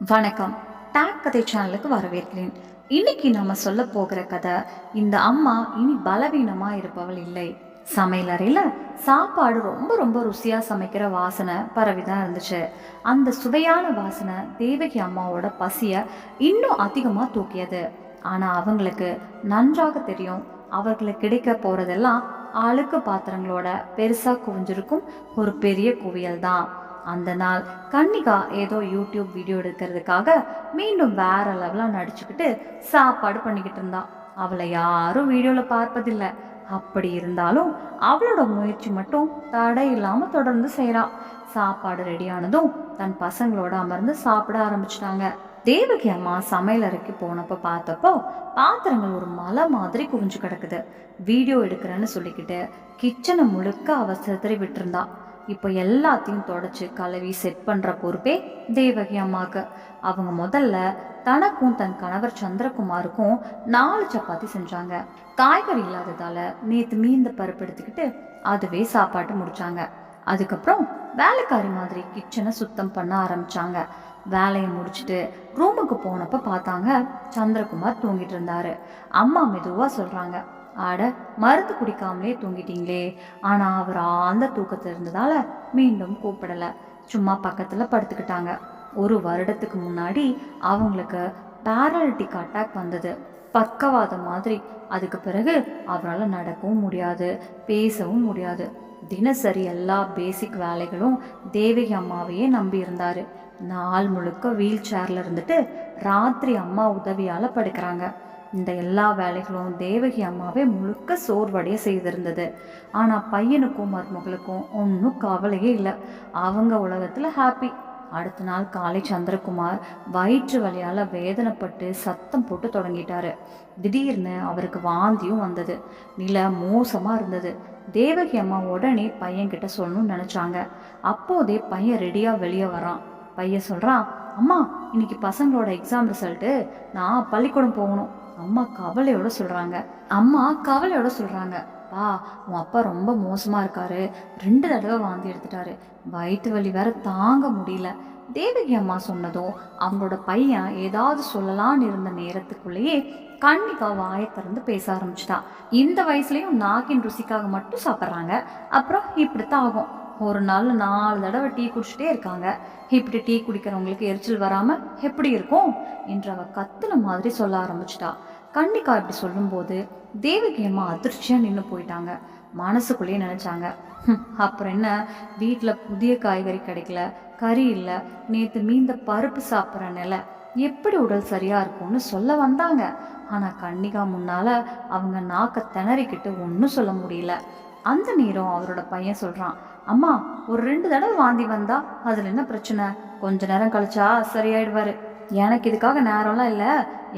வணக்கம். டேக் கதை சேனலுக்கு வரவேற்கிறேன். இன்னைக்கு நாம சொல்ல போகிற கதை இந்த அம்மா இனி பலவீனமா இருப்பவள் இல்லை. சமையலறையில் சாப்பாடு ரொம்ப ரொம்ப ருசியாக சமைக்கிற வாசனை பரவிதான் இருந்துச்சு. அந்த சுவையான வாசனை தேவகி அம்மாவோட பசியை இன்னும் அதிகமாக தூக்கியது. ஆனால் அவங்களுக்கு நன்றாக தெரியும். அவர்களுக்கு கிடைக்க போகிறதெல்லாம் அழுக்கு பாத்திரங்களோட பெருசாக குவிஞ்சிருக்கும் ஒரு பெரிய குவியல் தான் அந்த நாள் கன்னிகா ஏதோ யூடியூப் வீடியோ எடுக்கிறதுக்காக மீண்டும் வேற லெவலாக நடிச்சுக்கிட்டு சாப்பாடு பண்ணிக்கிட்டு இருந்தான் அவளை யாரும் வீடியோவில் பார்ப்பதில்லை. அப்படி இருந்தாலும் அவளோட முயற்சி மட்டும் தடை இல்லாமல் தொடர்ந்து செய்கிறாள் சாப்பாடு ரெடியானதும் தன் பசங்களோட அமர்ந்து சாப்பிட ஆரம்பிச்சிட்டாங்க. தேவகி அம்மா சமையலறைக்கு போனப்போ பார்த்தப்போ பாத்திரங்கள் ஒரு மலை மாதிரி குவிஞ்சு கிடக்குது. வீடியோ எடுக்கிறேன்னு சொல்லிக்கிட்டு கிச்சனை முழுக்க அவ சிதறி விட்டுருந்தா. இப்போ எல்லாத்தையும் தொடச்சி கழுவி செட் பண்ணுற பொறுப்பே தேவகி அம்மாவுக்கு அவங்க முதல்ல தனக்கும் தன் கணவர் சந்திரகுமாருக்கும் நாலு சப்பாத்தி செஞ்சாங்க. காய்கறி இல்லாததால நேற்று மீந்த பருப்பு எடுத்துக்கிட்டு அதுவே சாப்பாட்டு முடிச்சாங்க. அதுக்கப்புறம் வேலைக்காரி மாதிரி கிச்சனை சுத்தம் பண்ண ஆரம்பிச்சாங்க. வேலையை முடிச்சுட்டு ரூமுக்கு போனப்ப பார்த்தாங்க சந்திரகுமார் தூங்கிட்டு இருந்தாரு. அம்மா மெதுவாக சொல்கிறாங்க ஆட மருந்து குடிக்காமலே தூங்கிட்டீங்களே. ஆனால் அவர் ஆழ்ந்த தூக்கத்தில் இருந்ததால மீண்டும் கூப்பிடலை. சும்மா பக்கத்தில் படுத்துக்கிட்டாங்க. ஒரு வருடத்துக்கு முன்னாடி அவங்களுக்கு பேரலிட்டிக் அட்டாக் வந்தது. பக்கவாதம் மாதிரி. அதுக்கு பிறகு அவரால் நடக்கவும் முடியாது பேசவும் முடியாது. தினசரி எல்லா பேசிக் வேலைகளும் தேவகி அம்மாவையே நம்பி இருந்தார். நாள் முழுக்க வீல் சேர்ல இருந்துட்டு ராத்திரி அம்மா உதவியால் படுக்கிறாங்க. இந்த எல்லா வேலைகளும் தேவகி அம்மாவே முழுக்க சோர்வடைய செய்திருந்தது. ஆனால் பையனுக்கும் மருமகளுக்கும் ஒன்றும் கவலையே இல்லை. அவங்க உலகத்தில் ஹாப்பி அடுத்த நாள் காலை சந்திரகுமார் வயிற்று வழியால் வேதனைப்பட்டு சத்தம் போட்டு தொடங்கிட்டாரு. திடீர்னு அவருக்கு வாந்தியும் வந்தது. நிலை மோசமாக இருந்தது. தேவகி அம்மா உடனே பையன்கிட்ட சொல்லணும்னு நினச்சாங்க. அப்போதே பையன் ரெடியாக வெளியே வரான். பையன் சொல்கிறான் அம்மா இன்னைக்கு பசங்களோட எக்ஸாம் ரிசல்ட்டு நான் பள்ளிக்கூடம் போகணும். அம்மா கவலையோட சொல்கிறாங்க அம்மா கவலையோட சொல்கிறாங்க பா உன் அப்பா ரொம்ப மோசமாக இருக்காரு. ரெண்டு தடவை வாந்தி எடுத்துட்டாரு. வயிற்று வலி வேற தாங்க முடியல. தேவகி அம்மா சொன்னதும் அவங்களோட பையன் ஏதாவது சொல்லலான்னு இருந்த நேரத்துக்குள்ளேயே கண்ணிக்கா வாயை திறந்து பேச ஆரம்பிச்சிட்டான் இந்த வயசுலயும் நாக்கின் ருசிக்காக மட்டும் சாப்பிட்றாங்க. அப்புறம் இப்படித்தான் ஆகும். ஒரு நாள் நாலு தடவை டீ குடிச்சிட்டே இருக்காங்க. இப்படி டீ குடிக்கிறவங்களுக்கு எரிச்சல் வராமல் எப்படி இருக்கும்? என்று அவள் கத்துன மாதிரி சொல்ல ஆரம்பிச்சிட்டா. கன்னிகா இப்படி சொல்லும்போது தேவகி அம்மா அதிர்ச்சியாக நின்று போயிட்டாங்க. மனசுக்குள்ளேயே நினச்சாங்க. அப்புறம் என்ன? வீட்டில் புதிய காய்கறி கிடைக்கல கறி இல்லை நேற்று மீந்த பருப்பு சாப்பிட்ற நிலை எப்படி உடல் சரியாக இருக்கும்னு சொல்ல வந்தாங்க. ஆனால் கன்னிகா முன்னால் அவங்க நாக்கை திணறிக்கிட்டு ஒன்றும் சொல்ல முடியல. அந்த நேரம் அவரோட பையன் சொல்கிறான் அம்மா ஒரு ரெண்டு தடவை வாந்தி வந்தா அதுல என்ன பிரச்சனை? கொஞ்ச நேரம் கழிச்சா சரியாயிடுவாரு. எனக்கு இதுக்காக நேரம்லாம் இல்லை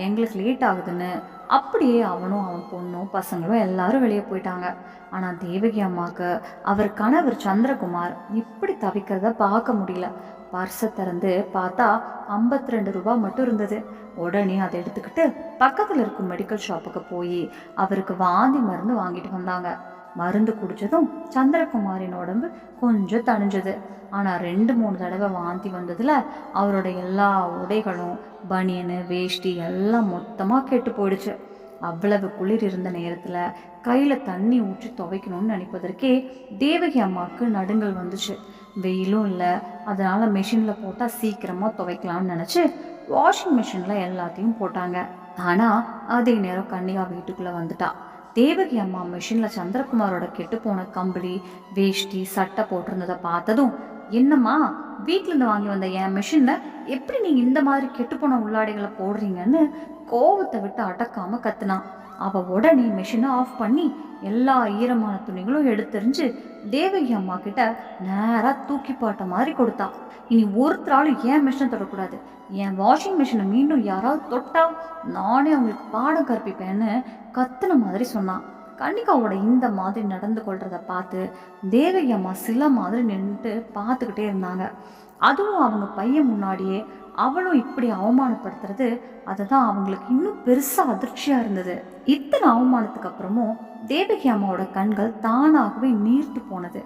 எங்களுக்கு லேட் ஆகுதுன்னு. அப்படியே அவனும் அவன் பொண்ணும் பசங்களும் எல்லாரும் வெளியே போயிட்டாங்க. ஆனால் தேவகி அம்மாவுக்கு அவர் கணவர் சந்திரகுமார் இப்படி தவிக்கிறத பார்க்க முடியல. பர்ஸை திறந்து பார்த்தா ஐம்பத்தி ரெண்டு ரூபா மட்டும் இருந்தது. உடனே அதை எடுத்துக்கிட்டு பக்கத்தில் இருக்கும் மெடிக்கல் ஷாப்புக்கு போய் அவருக்கு வாந்தி மருந்து வாங்கிட்டு வந்தாங்க. மருந்து குடித்ததும் சந்திரகுமாரின் உடம்பு கொஞ்சம் தணிஞ்சது. ஆனால் ரெண்டு மூணு தடவை வாந்தி வந்ததில் அவரோட எல்லா உடைகளும் பனியனு வேஷ்டி எல்லாம் மொத்தமாக கெட்டு போயிடுச்சு. அவ்வளவு குளிர் இருந்த நேரத்தில் கையில் தண்ணி ஊற்றி துவைக்கணும்னு நினைப்பதற்கே தேவகி அம்மாவுக்கு நடுங்கல் வந்துச்சு. வெயிலும் இல்லை. அதனால் மிஷினில் போட்டால் சீக்கிரமாக துவைக்கலாம்னு நினச்சி வாஷிங் மிஷினில் எல்லாத்தையும் போட்டாங்க. ஆனால் அதே நேரம் கன்னிகா வீட்டுக்குள்ளே வந்துட்டா. தேவகி அம்மா மிஷினில் சந்திரகுமாரோட கெட்டுப்போன கம்பளி வேஷ்டி சட்டை போட்டிருந்ததை பார்த்ததும் என்னம்மா வீட்டிலேருந்து வாங்கி வந்த என் மிஷினில் எப்படி நீங்கள் இந்த மாதிரி கெட்டுப்போன உள்ளாடைகளை போடுறீங்கன்னு கோவத்தை விட்டு அடக்காம கத்துனான். அவள் உடனே மிஷினை ஆஃப் பண்ணி எல்லா ஈரமான துணிகளும் எடுத்தெறிஞ்சு தேவகி அம்மா கிட்ட நேராக தூக்கி பாட்ட மாதிரி கொடுத்தா. இனி ஒருத்தராலும் ஏன் மிஷினை தொடக்கூடாது? என் வாஷிங் மிஷினை மீண்டும் யாராவது தொட்டா நானே அவங்களுக்கு பாடம் கற்பிப்பேன்னு கத்துன மாதிரி சொன்னான் கன்னிகாவோட இந்த மாதிரி நடந்து கொள்றத பார்த்து தேவகி அம்மா சில மாதிரி நின்றுட்டு பார்த்துக்கிட்டே இருந்தாங்க. அதுவும் அவங்க பையன் முன்னாடியே அவளும் இப்படி அவமானப்படுத்துறது அதுதான் அவங்களுக்கு இன்னும் பெருசாக அதிர்ச்சியாக இருந்தது. இத்தனை அவமானத்துக்கு அப்புறமும் தேவகி அம்மாவோட கண்கள் தானாகவே நீர்த்து போனது.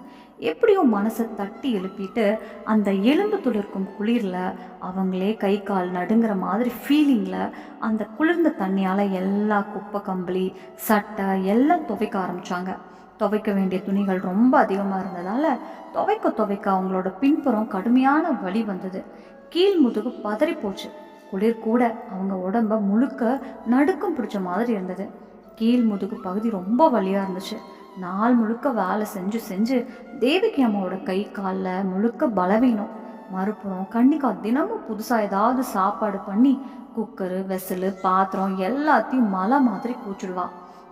எப்படியோ மனசை தட்டி எழுப்பிட்டு அந்த எலும்பு துளிர்க்கும் குளிரில் அவங்களே கை கால் நடுங்கிற மாதிரி ஃபீலிங்கில் அந்த குளிர்ந்த தண்ணியால் எல்லா குப்பை கம்பளி சட்டை எல்லாம் துவைக்க ஆரம்பித்தாங்க துவைக்க வேண்டிய துணிகள் ரொம்ப அதிகமாக இருந்ததால் துவைக்க துவைக்க அவங்களோட பின்புறம் கடுமையான வலி வந்தது. கீழ் முதுகு பதறி போச்சு. குளிர் கூட அவங்க உடம்ப முழுக்க நடுக்கம் பிடிச்ச மாதிரி இருந்தது. கீழ் முதுகு பகுதி ரொம்ப வலியாக இருந்துச்சு. நாள் முழுக்க வேலை செஞ்சு செஞ்சு தேவிக்கு அம்மாவோட கை காலில் முழுக்க பலவீனம். மறுபுறம் கண்ணிக்கா தினமும் புதுசாக ஏதாவது சாப்பாடு பண்ணி குக்கரு வெசலு பாத்திரம் எல்லாத்தையும் மலை மாதிரி கூச்சிடுவாள்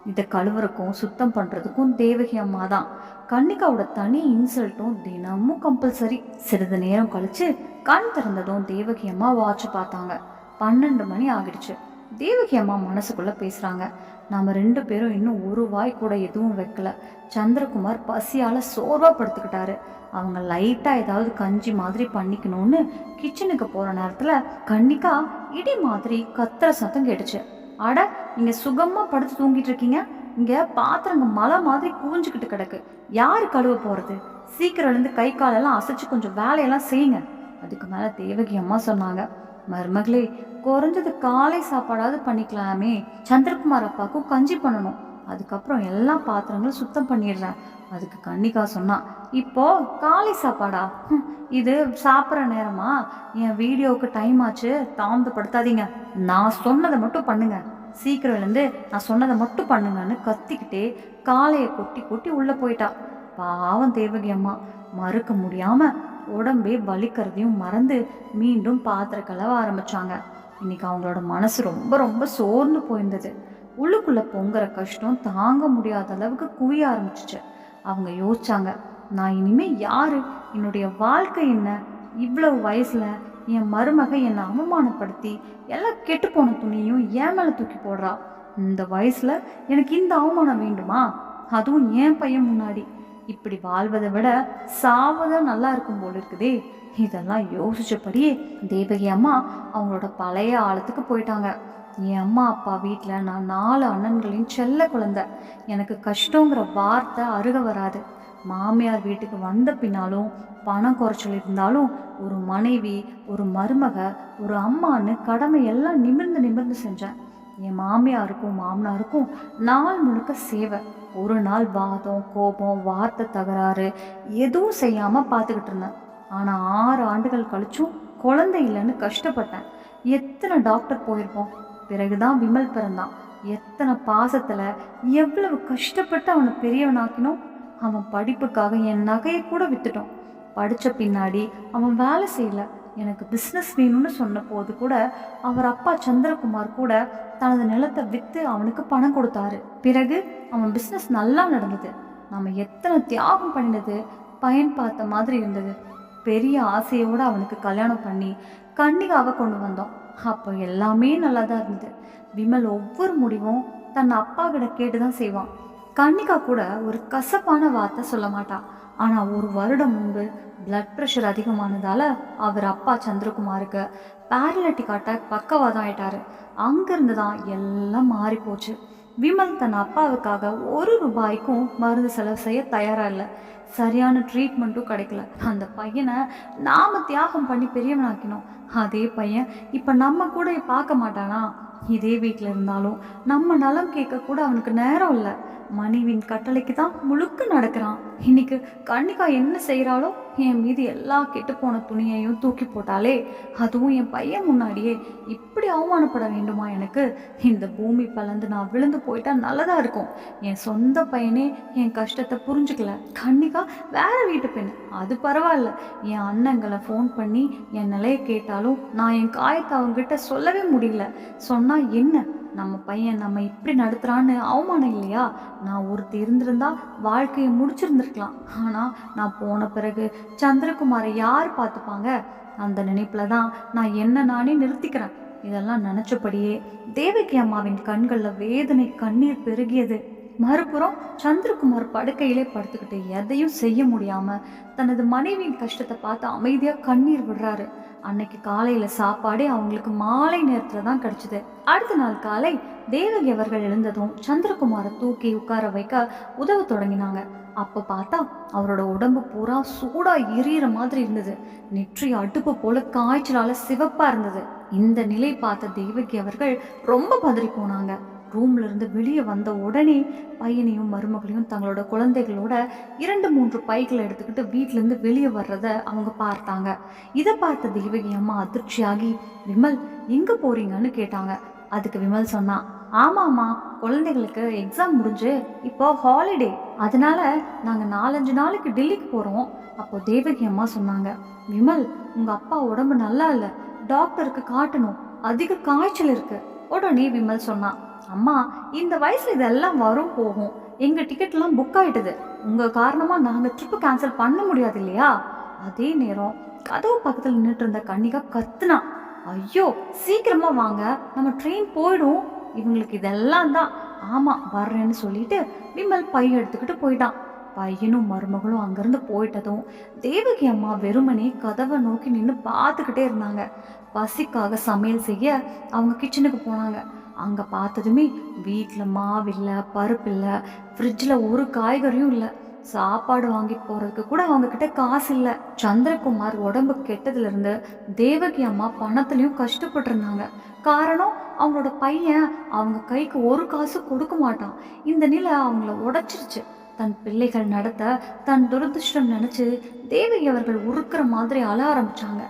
இதை கழுவுறக்கும் சுத்தம் பண்ணுறதுக்கும் தேவகி அம்மா தான் கன்னிகாவோட தனி இன்சல்ட்டும் தினமும் கம்பல்சரி சிறிது நேரம் கழித்து கண் திறந்ததும் தேவகி அம்மா வாட்ச் பார்த்தாங்க. பன்னெண்டு மணி ஆகிடுச்சு. தேவகி அம்மா மனசுக்குள்ளே பேசுகிறாங்க நாம் ரெண்டு பேரும் இன்னும் ஒரு வாய் கூட எதுவும் வைக்கல. சந்திரகுமார் பசியால் சோர்வாக படுத்துக்கிட்டாரு. அவங்க லைட்டாக ஏதாவது கஞ்சி மாதிரி பண்ணிக்கணும்னு கிச்சனுக்கு போகிற நேரத்தில் கன்னிக்கா இடி மாதிரி கத்துற சத்தம் கேட்டுச்சு. அட நீங்கள் சுகமாக படுத்து தூங்கிட்டு இருக்கீங்க இங்கே பாத்திரங்க மலை மாதிரி கூஞ்சிக்கிட்டு கிடக்கு. யார் கழுவ போகிறது சீக்கிரம் எழுந்து கை காலெல்லாம் அசைச்சு கொஞ்சம் வேலையெல்லாம் செய்யுங்க. அதுக்கு மேலே தேவகி அம்மா சொன்னாங்க. மருமகளே குறைஞ்சது காலை சாப்பாடாவது பண்ணிக்கலாமே. சந்திரகுமார் அப்பாவுக்கும் கஞ்சி பண்ணணும். அதுக்கப்புறம் எல்லா பாத்திரங்களும் சுத்தம் பண்ணிடுறேன். அதுக்கு கன்னிகா சொன்னான் இப்போ காலை சாப்பாடா? இது சாப்பிட்ற நேரமா? என் வீடியோவுக்கு டைம் ஆச்சு. தாமதப்படுத்தாதீங்க. நான் சொன்னதை மட்டும் பண்ணுங்க. சீக்கிரம் எழுந்து நான் சொன்னதை மட்டும் பண்ணுங்கன்னு கத்திக்கிட்டே காலையை கொட்டி கொட்டி உள்ளே போயிட்டா. பாவம் தேவகி அம்மா மறுக்க முடியாமல் உடம்பே வலிக்கிறதையும் மறந்து மீண்டும் பாத்திர கலவ ஆரம்பித்தாங்க இன்னைக்கு அவங்களோட மனசு ரொம்ப ரொம்ப சோர்ந்து போயிருந்தது. உள்ளுக்குள்ளே பொங்குற கஷ்டம் தாங்க முடியாத அளவுக்கு குவிய ஆரம்பிச்சிச்சு. அவங்க யோசிச்சாங்க நான் இனிமேல் யாரு? என்னுடைய வாழ்க்கை என்ன? இவ்வளவு வயசில் என் மருமக என்னை அவமானப்படுத்தி எல்லாம் கெட்டுப்போன துணியும் ஏன் மேலே தூக்கி போடுறா. இந்த வயசில் எனக்கு இந்த அவமானம் வேண்டுமா? அதுவும் என் பையன் முன்னாடி. இப்படி வாழ்வதை விட சாவதான் நல்லா இருக்கும் போல் இருக்குதே. இதெல்லாம் யோசிச்சபடியே தேவகி அம்மா அவங்களோட பழைய ஆழத்துக்கு போயிட்டாங்க. என் அம்மா அப்பா வீட்டில் நான் நாலு அண்ணன்களின் செல்ல குழந்த. எனக்கு கஷ்டங்கிற வார்த்தை அருக வராது. மாமியார் வீட்டுக்கு வந்த பின்னாலும் பணம் குறைச்சல் இருந்தாலும் ஒரு மனைவி ஒரு மருமக ஒரு அம்மான்னு கடமை எல்லாம் நிமிர்ந்து நிமிர்ந்து செஞ்சேன். என் மாமியாருக்கும் மாமனாருக்கும் நாள் முழுக்க சேவை. ஒரு நாள் வாதம் கோபம் வார்த்தை தகராறு எதுவும் செய்யாமல் பார்த்துக்கிட்டு இருந்தேன். ஆனால் ஆறு ஆண்டுகள் கழிச்சும் குழந்தை இல்லைன்னு கஷ்டப்பட்டேன். எத்தனை டாக்டர் போயிருப்போம்? பிறகுதான் விமல் பிறந்தான். எத்தனை பாசத்தில் எவ்வளவு கஷ்டப்பட்டு அவனை பெரியவனாக்கினோம்? அவன் படிப்புக்காக என் நகையை கூட விற்றுட்டோம் படித்த பின்னாடி அவன் வேலை செய்யல. எனக்கு பிஸ்னஸ் வேணும்னு சொன்ன போது கூட அவர் அப்பா சந்திரகுமார் கூட தனது நிலத்தை விற்று அவனுக்கு பணம் கொடுத்தாரு. பிறகு அவன் பிஸ்னஸ் நல்லா நடந்தது. நம்ம எத்தனை தியாகம் பண்ணினது? பயன் பார்த்த மாதிரி இருந்தது. பெரிய ஆசையோடு அவனுக்கு கல்யாணம் பண்ணி கண்டிகாக கொண்டு வந்தோம். அப்போ எல்லாமே நல்லா தான் இருந்தது. விமல் ஒவ்வொரு முடிவும் தன் அப்பா கிட்ட கேட்டு தான் செய்வான். கன்னிகா கூட ஒரு கசப்பான வார்த்தை சொல்ல மாட்டா. ஆனால் ஒரு வருடம் முன்பு பிளட் ப்ரெஷர் அதிகமானதால் அவர் அப்பா சந்திரகுமாருக்கு பேரலிட்டிக் அட்டாக் பக்கவாதம் ஆயிட்டாரு. அங்கேருந்து தான் எல்லாம் மாறி போச்சு விமல் தன் அப்பாவுக்காக ஒரு ரூபாய்க்கும் மருந்து செலவு செய்ய தயாராக இல்லை. சரியான ட்ரீட்மெண்ட்டும் கிடைக்கல. அந்த பையனை நாம தியாகம் பண்ணி பெரியவனாக்கினோம். அதே பையன். இப்போ நம்ம கூட பார்க்க மாட்டானா? இதே வீட்டில் இருந்தாலும் நம்ம நலம் கேட்க கூட அவனுக்கு நேரம் இல்லை. மனைவின் கட்டளைக்கு தான் முழுக்க நடக்கிறான். இன்னைக்கு கண்ணிகா என்ன செய்கிறாளோ என் மீது எல்லா கெட்டுப்போன துணியையும் தூக்கி போட்டாலே அதுவும் என் பையன் முன்னாடியே இப்படி அவமானப்பட வேண்டுமா எனக்கு? இந்த பூமி பலந்து நான் விழுந்து போயிட்டா நல்லதாக இருக்கும். என் சொந்த பையனே என் கஷ்டத்தை புரிஞ்சுக்கல. கண்ணிகா வேற வீட்டு பெண். அது பரவாயில்ல. என் அண்ணங்களை ஃபோன் பண்ணி என் நிலையை கேட்டாலும் நான் என் காயத்தை அவங்ககிட்ட சொல்லவே முடியல. சொன்னா என்ன? நம்ம பையன் நம்ம இப்படி நடத்துறான்னு அவமானம் இல்லையா? நான் ஒருத்தி இருந்திருந்தா வாழ்க்கையை முடிச்சிருந்துருக்கலாம். ஆனால் நான் போன பிறகு சந்திரகுமாரை யார் பார்த்துப்பாங்க? அந்த நினைப்புல தான் நான் என்ன நானே நிறுத்திக்கிறேன். இதெல்லாம் நினச்சபடியே தேவகி அம்மாவின் கண்களில் வேதனை கண்ணீர் பெருகியது. மறுபுறம் சந்திரகுமார் படுக்கையிலே படுத்துக்கிட்டு எதையும் செய்ய முடியாம தனது மனைவியின் கஷ்டத்தை பார்த்து அமைதியாக கண்ணீர் விடுறாரு. அன்னைக்கு காலையில சாப்பாடே அவங்களுக்கு மாலை நேரத்துல தான் கிடைச்சது. அடுத்த நாள் காலை தேவகி அவர்கள் எழுந்ததும் சந்திரகுமாரை தூக்கி உட்கார வைக்க உதவ தொடங்கினாங்க. அப்போ பார்த்தா அவரோட உடம்பு பூரா சூடா எரியிற மாதிரி இருந்தது. நெற்றி அடுப்பு போல காய்ச்சலால சிவப்பா இருந்தது. இந்த நிலை பார்த்த தேவகி அவர்கள் ரொம்ப பதறி போனாங்க. ரூம்ல இருந்து வெளியே வந்த உடனே பையனையும் மருமகளையும் தங்களோட குழந்தைகளோட இரண்டு மூன்று பைகளை எடுத்துக்கிட்டு வீட்ல இருந்து வெளியே வர்றத அவங்க பார்த்தாங்க. இதை பார்த்த தேவகி அம்மா அதிர்ச்சியாகி விமல் எங்க போறீங்கன்னு கேட்டாங்க. அதுக்கு விமல் சொன்னான் ஆமாம்மா குழந்தைகளுக்கு எக்ஸாம் முடிஞ்சு இப்போ ஹாலிடே அதனால நாங்கள் நாலஞ்சு நாளைக்கு டெல்லிக்கு போகிறோம் அப்போ தேவகி அம்மா சொன்னாங்க விமல் உங்கள் அப்பா உடம்பு நல்லா இல்லை. டாக்டருக்கு காட்டணும். அதிக காய்ச்சல் இருக்கு. உடனே விமல் சொன்னான் அம்மா இந்த வயசுல இதெல்லாம் வரும் போகும். எங்கள் டிக்கெட்லாம் புக் ஆகிட்டது உங்கள் காரணமாக நாங்கள் ட்ரிப்பு கேன்சல் பண்ண முடியாது இல்லையா? அதே நேரம் கதவு பக்கத்தில் நின்றுட்டு இருந்த கன்னிகா கத்துனா ஐயோ சீக்கிரமா வாங்க. நம்ம ட்ரெயின் போயிடும். இவங்களுக்கு இதெல்லாம் தான். ஆமா வர்றேன்னு சொல்லிட்டு விமல் பை எடுத்துக்கிட்டு போயிட்டான். பையனும் மருமகளும் அங்கேருந்து போயிட்டதும் தேவகி அம்மா வெறுமனே கதவை நோக்கி நின்று பார்த்துக்கிட்டே இருந்தாங்க. பசிக்காக சமையல் செய்ய அவங்க கிச்சனுக்கு போனாங்க. அங்கே பார்த்ததுமே வீட்டில் மாவில்லை பருப்பு இல்லை ஃப்ரிட்ஜில் ஒரு காய்கறியும் இல்லை. சாப்பாடு வாங்கிட்டு போகிறதுக்கு கூட அவங்கக்கிட்ட காசு இல்லை. சந்திரகுமார் உடம்பு கெட்டதுலேருந்து தேவகி அம்மா பணத்துலேயும் கஷ்டப்பட்டிருந்தாங்க. காரணம் அவங்களோட பையன் அவங்க கைக்கு ஒரு காசு கொடுக்க மாட்டான். இந்த நிலை அவங்கள உடச்சிருச்சு. தன் பிள்ளைகள் நடத்த தன் துரதிருஷ்டம் நினச்சி தேவகி அவர்கள் உருக்கிற மாதிரி அழ ஆரம்பிச்சாங்க.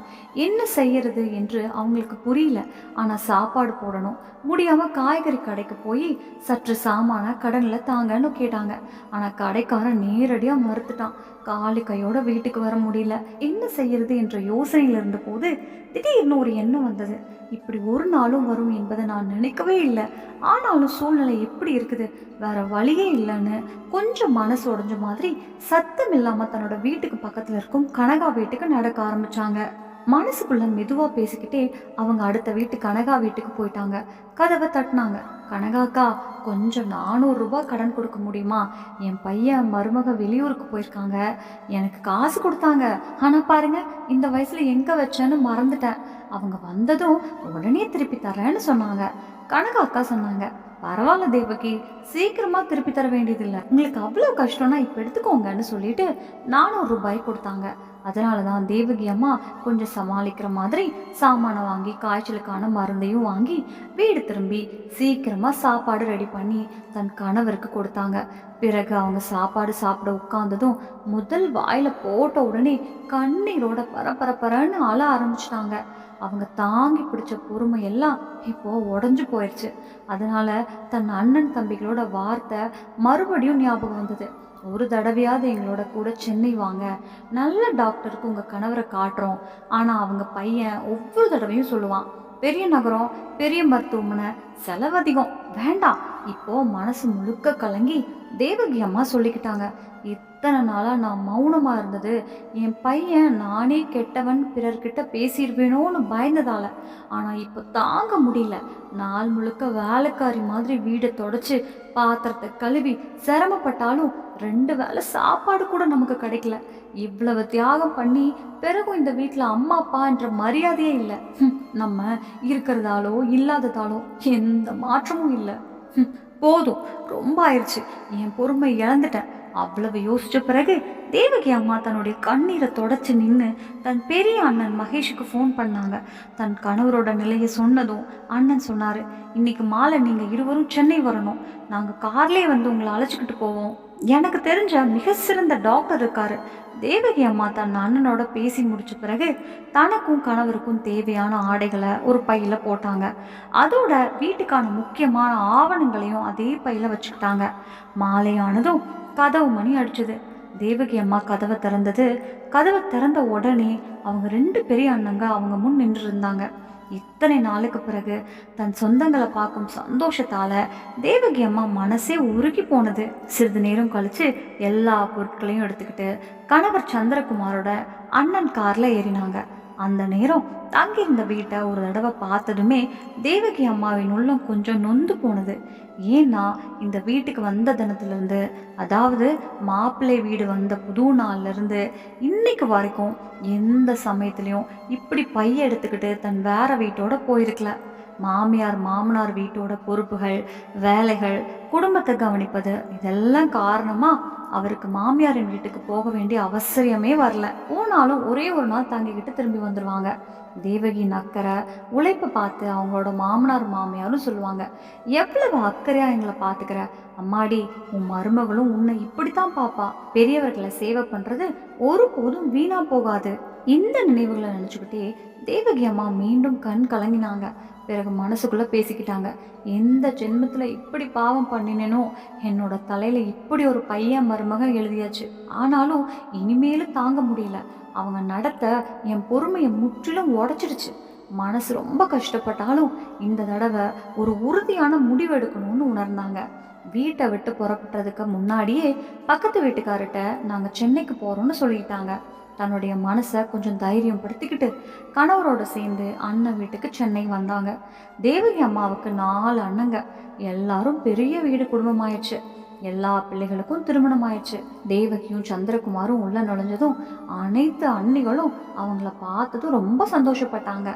என்ன செய்யறது என்று அவங்களுக்கு புரியல. ஆனா சாப்பாடு போடணும். முடியாம காய்கறி கடைக்கு போய் சற்று சாமான கடனில் தாங்கன்னு கேட்டாங்க. ஆனா கடைக்காரன் நேரடியா மறுத்துட்டான். காலி கையோட வீட்டுக்கு வர முடியல. என்ன செய்யறது என்ற யோசனையில இருந்த போது திடீர்னு ஒரு எண்ணம் வந்தது. இப்படி ஒரு நாளும் வரும் என்பதை நான் நினைக்கவே இல்லை. ஆனாலும் சூழ்நிலை எப்படி இருக்குது? வேற வழியே இல்லைன்னு கொஞ்சம் மனசு உடஞ்ச மாதிரி சத்தம் இல்லாம தன்னோட வீட்டுக்கு பக்கத்துல இருக்கும். கனகா வீட்டுக்கு நடக்க ஆரம்பிச்சாங்க. மனசுக்குள்ள மெதுவா பேசிக்கிட்டே அவங்க அடுத்த வீட்டு கனகா வீட்டுக்கு போயிட்டாங்க. கதவை தட்டினாங்க. கனகாக்கா கொஞ்சம் நானூறு ரூபாய் கடன் கொடுக்க முடியுமா? என் பையன் மருமக வெளியூருக்கு போயிருக்காங்க. எனக்கு காசு கொடுத்தாங்க. ஆனா பாருங்க இந்த வயசுல எங்க வச்சேன்னு மறந்துட்டேன். அவங்க வந்ததும் உடனே திருப்பி தரேன்னு சொன்னாங்க. கனகா அக்கா சொன்னாங்க. பரவாயில்ல தேவகி. சீக்கிரமா திருப்பி தர வேண்டியதில்லை. உங்களுக்கு அவ்வளோ கஷ்டம்னா இப்போ எடுத்துக்கோங்கன்னு சொல்லிட்டு நானூறு ரூபாய் கொடுத்தாங்க. அதனால தான் தேவகி அம்மா கொஞ்சம் சமாளிக்கிற மாதிரி சாமானை வாங்கி காய்ச்சலுக்கான மருந்தையும் வாங்கி வீடு திரும்பி சீக்கிரமாக சாப்பாடு ரெடி பண்ணி தன் கணவருக்கு கொடுத்தாங்க. பிறகு அவங்க சாப்பாடு சாப்பிட உட்காந்ததும் முதல் வாயில் போட்ட உடனே கண்ணீரோட பரபரப்பரன்னு அழ ஆரம்பிச்சிட்டாங்க. அவங்க தாங்கி பிடிச்ச பொறுமை எல்லாம் இப்போ உடஞ்சு போயிடுச்சு அதனால தன் அண்ணன் தம்பிகளோட வார்த்தை மறுபடியும் ஞாபகம் வந்தது. ஒரு தடவையாவது எங்களோட கூட சென்னை வாங்க. நல்ல டாக்டருக்கு உங்கள் கணவரை காட்டுறோம். ஆனால் அவங்க பையன் ஒவ்வொரு தடவையும் சொல்லுவான். பெரிய நகரம் பெரிய மருத்துவமனை செலவதிகம் வேண்டாம். இப்போ மனசு முழுக்க கலங்கி தேவகி அம்மா சொல்லிக்கிட்டாங்க. இத்தனை நாளாக நான் மௌனமாக இருந்தது. என் பையன் நானே கெட்டவன் பிறர்கிட்ட பேசியிருப்பேனோன்னு பயந்ததால. ஆனால் இப்போ தாங்க முடியல. நாள் முழுக்க வேலைக்காரி மாதிரி வீடை தொடச்சி பாத்திரத்தை கழுவி சிரமப்பட்டாலும் ரெண்டு வேளை சாப்பாடு கூட நமக்கு கிடைக்கல. இவ்வளவு தியாகம் பண்ணி பிறகும் இந்த வீட்டில் அம்மா அப்பான்ற மரியாதையே இல்லை. நம்ம இருக்கிறதாலோ இல்லாததாலோ எந்த மாற்றமும் இல்லை. போதும். ரொம்ப ஆயிடுச்சு என் பொறுமை இழந்துட்டேன். அவ்வளவு யோசிச்ச பிறகு தேவகி அம்மா தன்னுடைய கண்ணீரை தொடச்சி நின்று தன் பெரிய அண்ணன் மகேஷுக்கு ஃபோன் பண்ணாங்க. தன் கணவரோட நிலையை சொன்னதும் அண்ணன் சொன்னார் இன்னைக்கு மாலை நீங்கள் இருவரும் சென்னை வரணும். நாங்கள் கார்லேயே வந்து உங்களை அழைச்சிக்கிட்டு போவோம். எனக்கு தெரிஞ்ச மிக சிறந்த டாக்டர் இருக்காரு. தேவகி அம்மா தன் அண்ணனோட பேசி முடிச்ச பிறகு தனக்கும் கணவருக்கும் தேவையான ஆடைகளை ஒரு பையில போட்டாங்க. அதோட வீட்டுக்கான முக்கியமான ஆவணங்களையும் அதே பையில வச்சுக்கிட்டாங்க. மாலையானதும் கதவு மணி அடிச்சது. தேவகி அம்மா கதவை திறந்தது. கதவை திறந்த உடனே அவங்க ரெண்டு பெரிய அண்ணங்க அவங்க முன் நின்று இருந்தாங்க இத்தனை நாளுக்கு பிறகு தன் சொந்தங்களை பார்க்கும் சந்தோஷத்தால தேவகி அம்மா மனசே உருகி போனது. சிறிது நேரம் கழிச்சு எல்லா பொருட்களையும் எடுத்துக்கிட்டு கணவர் சந்திரகுமாரோட அண்ணன் கார்ல ஏறினாங்க. அந்த நேரம் தங்கியிருந்த வீட்டை ஒரு தடவை பார்த்ததுமே தேவகி அம்மாவின் உள்ளம் கொஞ்சம் நொந்து போனது. ஏன்னா இந்த வீட்டுக்கு வந்த தினத்துலேருந்து அதாவது மாப்பிள்ளை வீடு வந்த புது நாள்லேருந்து இன்னைக்கு வரைக்கும் எந்த சமயத்துலேயும் இப்படி பைய எடுத்துக்கிட்டு தன் வேற வீட்டோட போயிருக்கல. மாமியார் மாமனார் வீட்டோட பொறுப்புகள் வேலைகள் குடும்பத்தை கவனிப்பது இதெல்லாம் காரணமாக அவருக்கு மாமியாரின் வீட்டுக்கு போக வேண்டிய அவசியமே வரல. போனாலும் ஒரே ஒரு நாள் தங்கிக்கிட்டு திரும்பி வந்துடுவாங்க தேவகியின் அக்கறை உழைப்பை பார்த்து அவங்களோட மாமனார் மாமியாரும் சொல்லுவாங்க. எவ்வளவு அக்கறையாக எங்களை பார்த்துக்கிற? அம்மாடி உன் மருமகளும் உன்னை இப்படித்தான் பாப்பா. பெரியவர்களை சேவை பண்ணுறது ஒருபோதும் வீணாக போகாது. இந்த நினைவுகளை நினச்சிக்கிட்டே தேவகி அம்மா மீண்டும் கண் கலங்கினாங்க. பிறகு மனசுக்குள்ளே பேசிக்கிட்டாங்க. எந்த ஜென்மத்தில் இப்படி பாவம் பண்ணினேனோ என்னோட தலையில் இப்படி ஒரு பையன் மருமகன் எழுதியாச்சு. ஆனாலும் இனிமேலும் தாங்க முடியல. அவங்க நடத்த என் பொறுமையை முற்றிலும் உடச்சிடுச்சு. மனசு ரொம்ப கஷ்டப்பட்டாலும் இந்த தடவை ஒரு உறுதியான முடிவு எடுக்கணும்னு உணர்ந்தாங்க. வீட்டை விட்டு புறப்பட்டதுக்கு முன்னாடியே பக்கத்து வீட்டுக்கார்கிட்ட நாங்கள் சென்னைக்கு போகிறோம்னு சொல்லிட்டாங்க. தன்னுடைய மனசை கொஞ்சம் தைரியம் படுத்திக்கிட்டு கணவரோட சேர்ந்து அண்ணன் வீட்டுக்கு சென்னை வந்தாங்க. தேவகி அம்மாவுக்கு நாலு அண்ணங்க. எல்லாரும் பெரிய வீடு குடும்பமாயிடுச்சு. எல்லா பிள்ளைகளுக்கும் திருமணம் ஆயிடுச்சு. தேவகியும் சந்திரகுமாரும் உள்ளே நுழைஞ்சதும் அனைத்து அண்ணிகளும் அவங்கள பார்த்ததும் ரொம்ப சந்தோஷப்பட்டாங்க.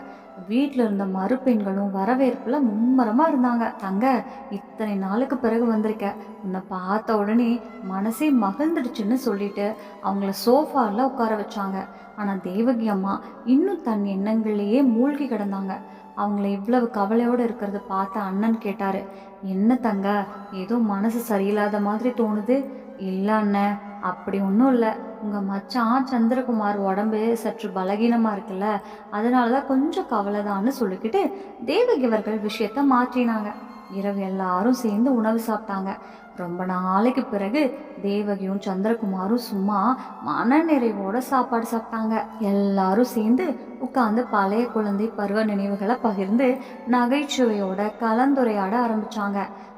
வீட்டில் இருந்த மறுப்பெண்களும் வரவேற்புல மும்மரமாக இருந்தாங்க. தங்க இத்தனை நாளுக்கு பிறகு வந்திருக்க? உன்னை பார்த்த உடனே மனசே மகிழ்ந்துடுச்சுன்னு சொல்லிட்டு அவங்கள சோஃபால உட்கார வச்சாங்க. ஆனால் தேவகி அம்மா இன்னும் தன் எண்ணங்கள்லேயே மூழ்கி கிடந்தாங்க. அவங்கள இவ்வளவு கவலையோடு இருக்கிறத பார்த்த அண்ணன் கேட்டார். என்ன தங்க ஏதோ மனசு சரியில்லாத மாதிரி தோணுது. இல்லை அண்ணன் அப்படி ஒன்றும் இல்லை. உங்கள் மச்சான் சந்திரகுமார் உடம்பு சற்று பலகீனமாக இருக்குல்ல. அதனால தான் கொஞ்சம் கவலைதான்னு சொல்லிக்கிட்டு தேவகி அவர்கள் விஷயத்த மாற்றினாங்க. இரவு எல்லாரும் சேர்ந்து உணவு சாப்பிட்டாங்க. ரொம்ப நாளைக்கு பிறகு தேவகியும் சந்திரகுமாரும் சும்மா மனநிறைவோட சாப்பாடு சாப்பிட்டாங்க. எல்லாரும் சேர்ந்து உட்கார்ந்து பழைய குழந்தை பருவ நினைவுகளை பகிர்ந்து நகைச்சுவையோட கலந்துரையாட ஆரம்பிச்சாங்க.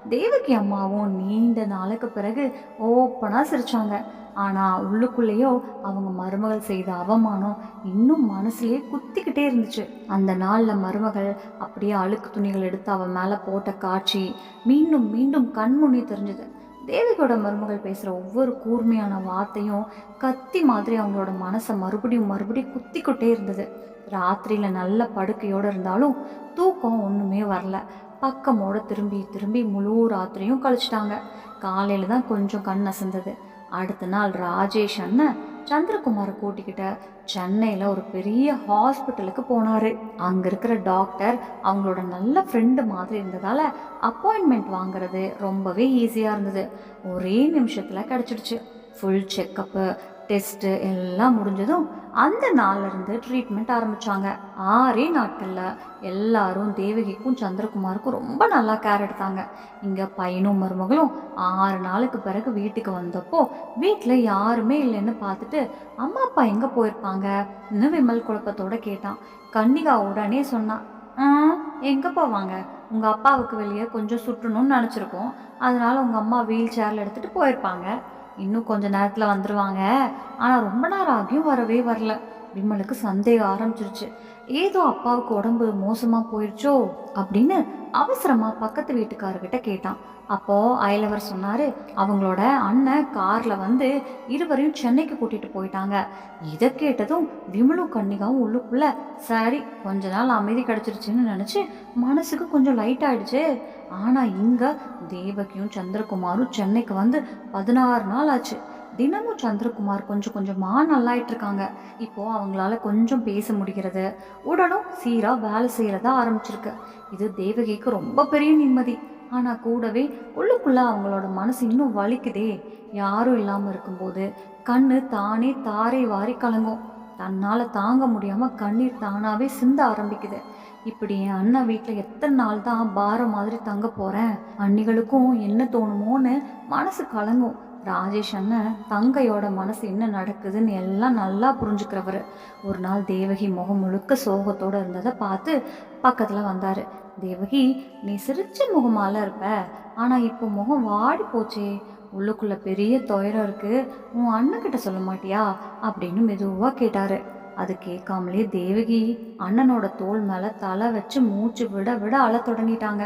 தேவகி அம்மாவும் நீண்ட நாளுக்கு பிறகு ஓப்பனாக சிரிச்சாங்க. ஆனால் உள்ளுக்குள்ளேயோ அவங்க மருமகள் செய்த அவமானம் இன்னும் மனசுலேயே குத்திக்கிட்டே இருந்துச்சு. அந்த நாளில் மருமகள் அப்படியே அழுக்கு துணிகள் எடுத்து அவன் மேலே போட்ட காட்சி மீண்டும் மீண்டும் கண்முன்னே தெரிஞ்சது. தேவகியோட மருமகள் பேசுகிற ஒவ்வொரு கூர்மையான வார்த்தையும் கத்தி மாதிரி அவங்களோட மனசை மறுபடியும் மறுபடியும் குத்திக்கிட்டே இருந்தது. ராத்திரியில் நல்ல படுக்கையோடு இருந்தாலும் தூக்கம் ஒன்றுமே வரல. பக்கமோட திரும்பி திரும்பி முழு ராத்திரியும் கழிச்சிட்டாங்க. காலையில் தான் கொஞ்சம் கண் அசந்தது. அடுத்த நாள் ராஜேஷ் அண்ணன் சந்திரகுமாரை கூட்டிக்கிட்ட சென்னையில் ஒரு பெரிய ஹாஸ்பிட்டலுக்கு போனார். அங்கே இருக்கிற டாக்டர் அவங்களோட நல்ல ஃப்ரெண்டு மாதிரி இருந்ததால் அப்பாயின்மெண்ட் வாங்குறது ரொம்பவே ஈஸியாக இருந்தது. ஒரே நிமிஷத்தில் கிடச்சிடுச்சு. ஃபுல் செக்கப்பு டெஸ்ட்டு எல்லாம் முடிஞ்சதும் அந்த நாள்ல இருந்து ட்ரீட்மெண்ட் ஆரம்பிச்சாங்க. ஆறே நாட்களில் எல்லாரும் தேவகிக்கும் சந்திரகுமாருக்கும் ரொம்ப நல்லா கேர் எடுத்தாங்க. இங்கே பையனும் மருமகளும் ஆறு நாளுக்கு பிறகு வீட்டுக்கு வந்தப்போ வீட்டில் யாருமே இல்லைன்னு பார்த்துட்டு அம்மா அப்பா எங்கே போயிருப்பாங்க? இன்னும் விமல் குழப்பத்தோடு கேட்டான். கன்னிகா உடனே சொன்னான் எங்கே போவாங்க? உங்கள் அப்பாவுக்கு வெளியே கொஞ்சம் சுற்றணும்னு நினச்சிருக்கோம். அதனால் உங்கள் அம்மா வீல் சேரில் எடுத்துகிட்டு போயிருப்பாங்க. இன்னும் கொஞ்ச நேரத்தில் வந்துடுவாங்க ஆனால் ரொம்ப நேரம் ஆகியும் வரவே வரல. விமலுக்கு சந்தேகம் ஆரம்பிச்சிருச்சு. ஏதோ அப்பாவுக்கு உடம்பு மோசமாக போயிடுச்சோ அப்படின்னு அவசரமாக பக்கத்து வீட்டுக்காரர்கிட்ட கேட்டான். அப்போது அயலவர் சொன்னார் அவங்களோட அண்ணன் காரில் வந்து இருவரையும் சென்னைக்கு கூட்டிகிட்டு போயிட்டாங்க. இதை கேட்டதும் விமலும் கன்னிகாவும் உள்ளுக்குள்ள சரி கொஞ்ச நாள் அமைதி கிடச்சிருச்சுன்னு நினச்சி மனசுக்கு கொஞ்சம் லைட் ஆயிடுச்சு. ஆனால் இங்கே தேவகியும் சந்திரகுமாரும் சென்னைக்கு வந்து பதினாறு நாள் ஆச்சு. தினமும் சந்திரகுமார் கொஞ்சம் கொஞ்சமாக நல்லாயிட்டு இருக்காங்க இப்போது அவங்களால கொஞ்சம் பேச முடிகிறது. உடனும் சீராக வேலை செய்கிறதா ஆரம்பிச்சிருக்கு. இது தேவகிக்கு ரொம்ப பெரிய நிம்மதி. ஆனால் கூடவே உள்ளுக்குள்ளே அவங்களோட மனசு இன்னும் வலிக்குதே. யாரும் இல்லாமல் இருக்கும்போது கண்ணு தானே தாரை வாரி கலங்கும். தன்னால் தாங்க முடியாமல் கண்ணீர் தானாகவே சிந்த ஆரம்பிக்குது. இப்படி என் அண்ணன் வீட்டில் எத்தனை நாள் தான் பாரம் மாதிரி தங்க போகிறேன் அன்னிகளுக்கும் என்ன தோணுமோன்னு மனசு கலங்கும். ராஜேஷ் அண்ணன் தங்கையோட மனசு என்ன நடக்குதுன்னு எல்லாம் நல்லா புரிஞ்சுக்கிறவர். ஒரு நாள் தேவகி முகம் முழுக்க சோகத்தோடு இருந்ததை பார்த்து பக்கத்தில் வந்தார். தேவகி நீ சிரிச்ச முகமால இருப்ப. ஆனால் இப்போ முகம் வாடி போச்சே. உள்ளுக்குள்ளே பெரிய துயரம் இருக்குது உன் அண்ணன் கிட்ட சொல்ல மாட்டியா? அப்படின்னு மெதுவாக கேட்டார். அது கேட்காமலே தேவகி அண்ணனோட தோல் மேலே தலை வச்சு மூச்சு விட விட அழ தொடங்கிட்டாங்க.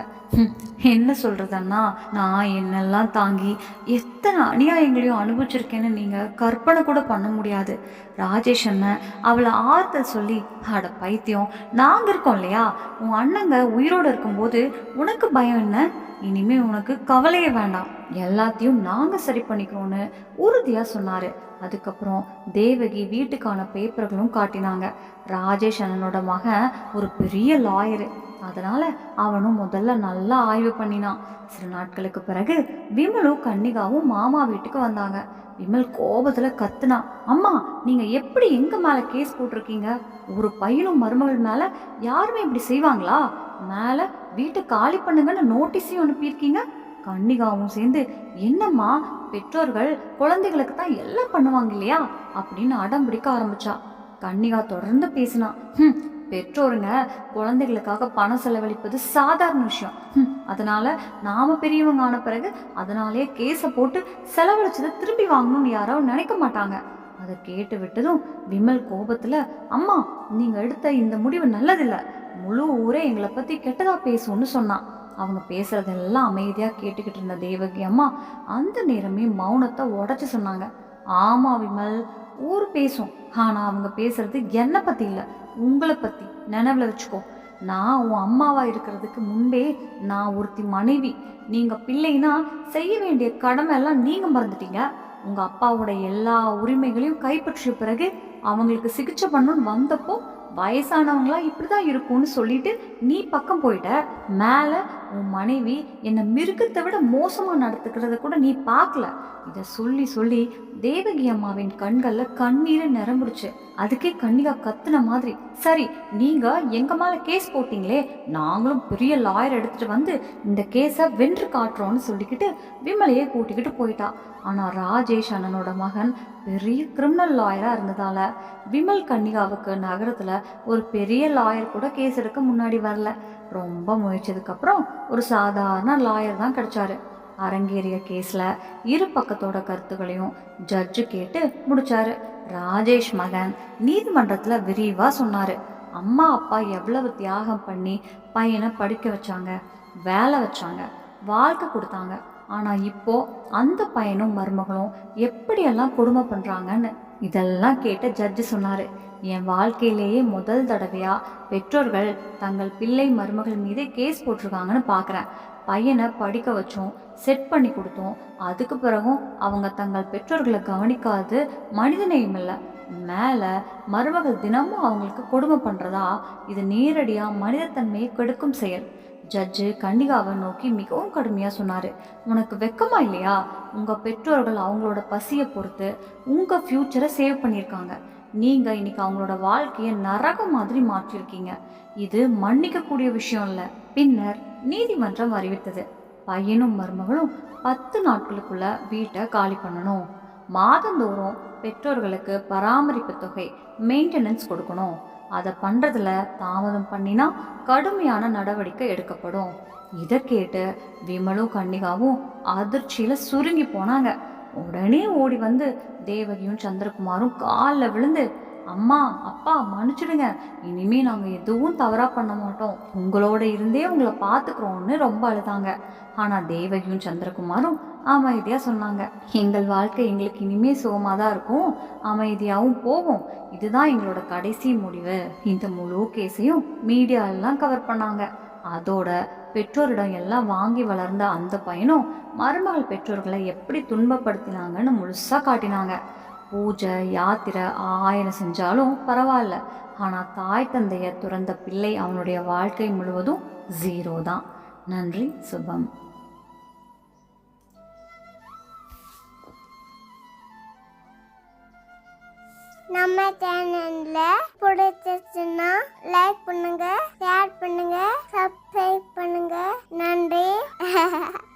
என்ன சொல்கிறதுன்னா நான் என்னெல்லாம் தாங்கி எத்தனை அநியாயங்களையும் அனுபவிச்சிருக்கேன்னு நீங்கள் கற்பனை கூட பண்ண முடியாது. ராஜேஷ் அண்ணன் அவளை ஆறுதல் சொல்லி அட பைத்தியம் நாங்கள் இருக்கோம் இல்லையா? உன் அண்ணங்க உயிரோடு இருக்கும்போது உனக்கு பயம் என்ன? இனிமே உனக்கு கவலையே வேண்டாம். எல்லாத்தையும் நாங்கள் சரி பண்ணிக்கிறோன்னு உறுதியாக சொன்னார். அதுக்கப்புறம் தேவகி வீட்டுக்கான பேப்பர்களும் காட்டினாங்க. ராஜேஷ் அண்ணனோட மகன் ஒரு பெரிய லாயரு அதனால அவனும் முதல்ல நல்லா ஆய்வு பண்ணினான். சில நாட்களுக்கு பிறகு விமலும் கன்னிகாவும் மாமா வீட்டுக்கு வந்தாங்க. விமல் கோபத்துல கத்துனான் அம்மா நீங்க எப்படி எங்க மேல கேஸ் போட்டிருக்கீங்க? ஒரு பையனும் மருமகள் மேல யாருமே இப்படி செய்வாங்களா? மேல வீட்டை காலி பண்ணுங்கன்னு நோட்டீஸையும் அனுப்பியிருக்கீங்க. கன்னிகாவும் சேர்ந்து என்னம்மா பெற்றோர்கள் குழந்தைகளுக்கு தான் எல்லாம் பண்ணுவாங்க இல்லையா? அப்படின்னு அடம் பிடிக்க ஆரம்பிச்சா. கன்னிகா தொடர்ந்து பேசினா ம் பெற்றோருங்க குழந்தைகளுக்காக பணம் செலவழிப்பது சாதாரண விஷயம். அதனால நாம பெரியவங்க ஆன பிறகு அதனாலே கேஸை போட்டு செலவழிச்சதை திரும்பி வாங்கணும்னு யாரோ நினைக்க மாட்டாங்க. அதை கேட்டு விட்டதும் விமல் கோபத்தில் அம்மா நீங்கள் எடுத்த இந்த முடிவு நல்லதில்லை. முழு ஊரே எங்களை பற்றி கெட்டதாக பேசும்னு சொன்னான் அவங்க பேசுறதெல்லாம் அமைதியாக கேட்டுக்கிட்டு இருந்த தேவகி அம்மா அந்த நேரமே மௌனத்தை உடச்சி சொன்னாங்க. ஆமாம் விமல் ஊர் பேசும். ஆனால் அவங்க பேசுறது என்னை பற்றி இல்லை உங்களை பற்றி நினைவில் வச்சுக்கோ. நான் உன் அம்மாவாக இருக்கிறதுக்கு முன்பே நான் ஒருத்தி மனைவி. நீங்கள் பிள்ளைனா செய்ய வேண்டிய கடமை எல்லாம் நீங்கள் மறந்துட்டீங்க. உங்க அப்பாவோட எல்லா உரிமைகளையும் கைப்பற்றிய பிறகு அவங்களுக்கு சிகிச்சை பண்ணணும்னு வந்தப்போ வயசானவங்களா இப்படிதான் இருக்கும்னு சொல்லிட்டு நீ பக்கம் போயிட்ட. மேல உன் மனைவி என்னை மிருகத்தை விட மோசமா நடத்துக்கிறத கூட நீ பார்க்கல. இதை சொல்லி சொல்லி தேவகி அம்மாவின் கண்கள்ல கண்ணீர் நிரம்பிடுச்சு அதுக்கே கண்ணிகா கத்துன மாதிரி. சரி நீங்க எங்க மேல கேஸ் போட்டீங்களே? நாங்களும் பெரிய லாயர் எடுத்துட்டு வந்து இந்த கேஸை வென்று காட்டுறோம்னு சொல்லிக்கிட்டு விமலையே கூட்டிக்கிட்டு போயிட்டா. ஆனா ராஜேஷ் அண்ணனோட மகன் பெரிய கிரிமினல் லாயராக இருந்ததால் விமல் கன்னிகாவுக்கு நகரத்தில் ஒரு பெரிய லாயர் கூட கேஸ் எடுக்க முன்னாடி வரல. ரொம்ப முயற்சதுக்கப்புறம் ஒரு சாதாரண லாயர் தான் கிடைச்சாரு. அரங்கேறிய கேஸில் இரு பக்கத்தோட கருத்துக்களையும் ஜட்ஜு கேட்டு முடிச்சாரு. ராஜேஷ் மகன் நீதிமன்றத்தில் விரிவாக சொன்னார். அம்மா அப்பா எவ்வளவு தியாகம் பண்ணி பையனை படிக்க வச்சாங்க வேலை வச்சாங்க வாழ்க்கை கொடுத்தாங்க. ஆனால் இப்போது அந்த பையனும் மருமகளும் எப்படியெல்லாம் கொடுமை பண்ணுறாங்கன்னு இதெல்லாம் கேட்ட ஜட்ஜு சொன்னார். என் வாழ்க்கையிலேயே முதல் தடவையாக பெற்றோர்கள் தங்கள் பிள்ளை மருமகள் மீதே கேஸ் போட்டிருக்காங்கன்னு பார்க்குறேன் பையனை படிக்க வச்சோம் செட் பண்ணி கொடுத்தோம். அதுக்கு பிறகும் அவங்க தங்கள் பெற்றோர்களை கவனிக்காது மனிதநேயம் இல்லை. மேலே மருமகள் தினமும் அவங்களுக்கு கொடுமை பண்ணுறதா இது நேரடியாக மனிதத்தன்மையை கெடுக்கும் செயல். ஜட்ஜு கண்டிகாவை நோக்கி மிகவும் கடுமையாக சொன்னார். உனக்கு வெக்கமா இல்லையா? உங்கள் பெற்றோர்கள் அவங்களோட பசியை பொறுத்து உங்கள் ஃப்யூச்சரை சேவ் பண்ணியிருக்காங்க. நீங்கள் இன்னைக்கு அவங்களோட வாழ்க்கையை நரகம் மாதிரி மாற்றிருக்கீங்க இது மன்னிக்கக்கூடிய விஷயம் இல்லை. பின்னர் நீதிமன்றம் அறிவித்தது. பையனும் மருமகளும் பத்து நாட்களுக்குள்ள வீட்டை காலி பண்ணணும். மாதந்தோறும் பெற்றோர்களுக்கு பராமரிப்பு தொகை மெயின்டெனன்ஸ் கொடுக்கணும். அதை பண்ணுறதுல தாமதம் பண்ணினா கடுமையான நடவடிக்கை எடுக்கப்படும். இதை கேட்டு விமலும் கன்னிகாவும் அதிர்ச்சியில் சுருங்கி போனாங்க. உடனே ஓடி வந்து தேவகியும் சந்திரகுமாரும் காலில் விழுந்து அம்மா அப்பா மன்னிச்சிடுங்க. இனிமே நாங்கள் எதுவும் தவறாக பண்ண மாட்டோம். உங்களோட இருந்தே உங்களை பார்த்துக்குறோம்னு ரொம்ப அழுதாங்க. ஆனால் தேவகியும் சந்திரகுமாரும் அமைதியாக சொன்னாங்க. எங்கள் வாழ்க்கை எங்களுக்கு இனிமே சுகமாக தான் இருக்கும். அமைதியாகவும் போகும். இதுதான் எங்களோட கடைசி முடிவு. இந்த முழு கேஸையும் மீடியாலெலாம் கவர் பண்ணாங்க. அதோட பெற்றோரிடம் எல்லாம் வாங்கி வளர்ந்த அந்த பையனும் மருமகள் பெற்றோர்களை எப்படி துன்பப்படுத்தினாங்கன்னு முழுசாக காட்டினாங்க. பூஜை யாத்திரை ஆயிரம் செஞ்சாலும் பரவாயில்ல. ஆனால் தாய் தந்தையை துறந்த பிள்ளை அவனுடைய வாழ்க்கை முழுவதும் ஜீரோ தான். நன்றி சுபம். நம்ம சேனல்ல பிடிச்சிச்சுன்னா லைக் பண்ணுங்க ஷேர் பண்ணுங்க சப்ஸ்கிரைப் பண்ணுங்க. நன்றி.